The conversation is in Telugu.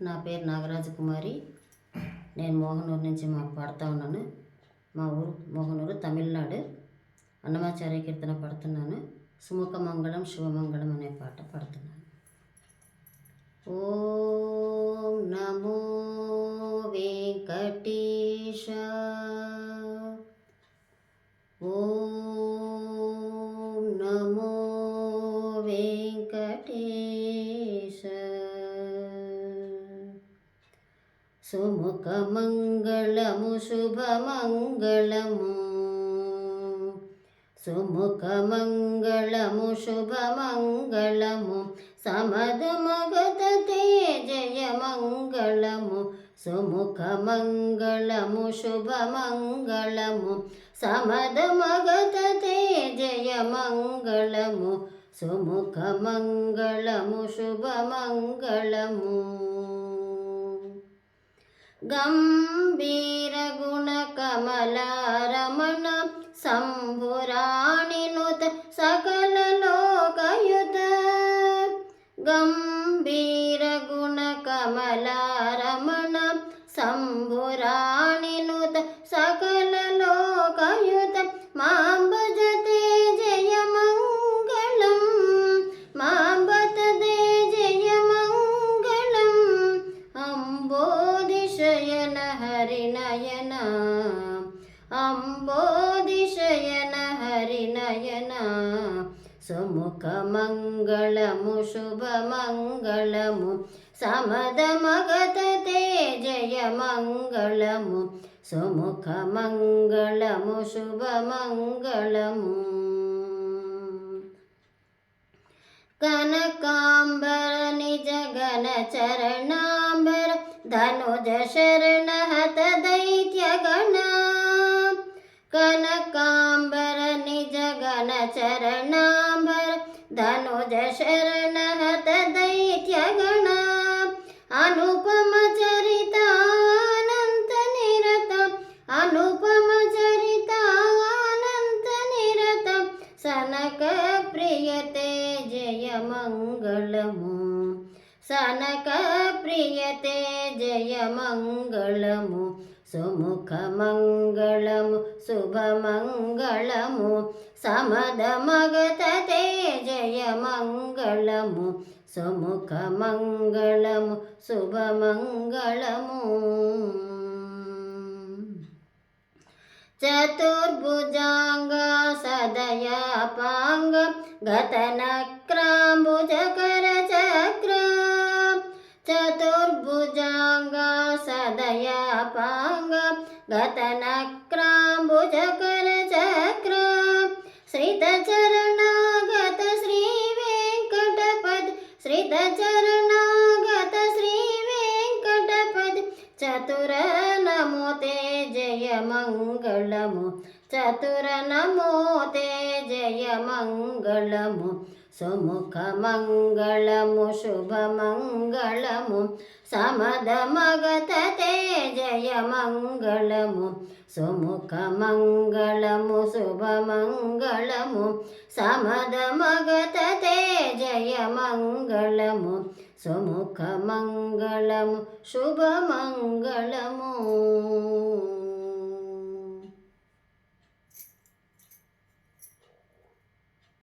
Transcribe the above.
నా పేరు నాగరాజకుమారి నేను మోహనూరు నుంచి మా పాడుతూ ఉన్నాను మా ఊరు మోహనూరు తమిళనాడు అన్నమాచార్య కీర్తన పాడుతున్నాను సుముఖ మంగళం శుభమంగళం అనే పాట పాడుతున్నాను ఓం నమో వెంకటేశ ఓం సుముఖమంగళము శుభమంగళము. సుముఖమంగళము శుభమంగళము. సమదు మగత జయ మంగళము సుముఖమంగళము శుభమంగళము. సమదు మగత జయ మంగళము సుముఖమంగళము శుభమంగళము. गम्भीरगुणकमलारमण वीरगुण कमला रमण शम्भुराणि नुत सकल लोकयुत। शम्भुराणि नुत सकल అంబోధిశయన హరినయన. సుముఖ మంగళము సుముఖమంగళము శుభమంగళము. సమదమగత జయ మంగళము సుముఖ మంగళము శుభ మంగళము కనకాంబర నిజ గణ చరణాంబర ధనుజ శరణ काम्बर काम्बरनिजगणचरणाम्बर धनुज शरण दैत्यगणा अनुपमचरिता अनन्त निरतम् अनुपमचरिता अनन्त निरतं। सनकप्रियते जय मङ्गलम् सनकप्रियते जय मङ्गलम् सुमुखमङ्गलमु शुभमङ्गलमु समदमगत जयमङ्गलमु सुमुखमङ्गलमु शुभमङ्गलमु। चतुर्भुजाङ्गा चतुर्भुजाङ्गयापाङ्ग गतनक्राम्ब గతనక్రాంబుజకర చక్ర శ్రితచరణాగత శ్రీ వెంకటపద్ శ్రితచరణాగత శ్రీ వెంకటపద్ చతుర నమోతే జయ మంగళము. చతుర నమోతే జయ మంగళము. సుముఖ మంగళము శుభమంగళము సమద మగత జయ మంగళము సుముఖ మంగళము శుభమంగళము సమద మగత జయ మంగళము సుముఖ మంగళము శుభమంగళము.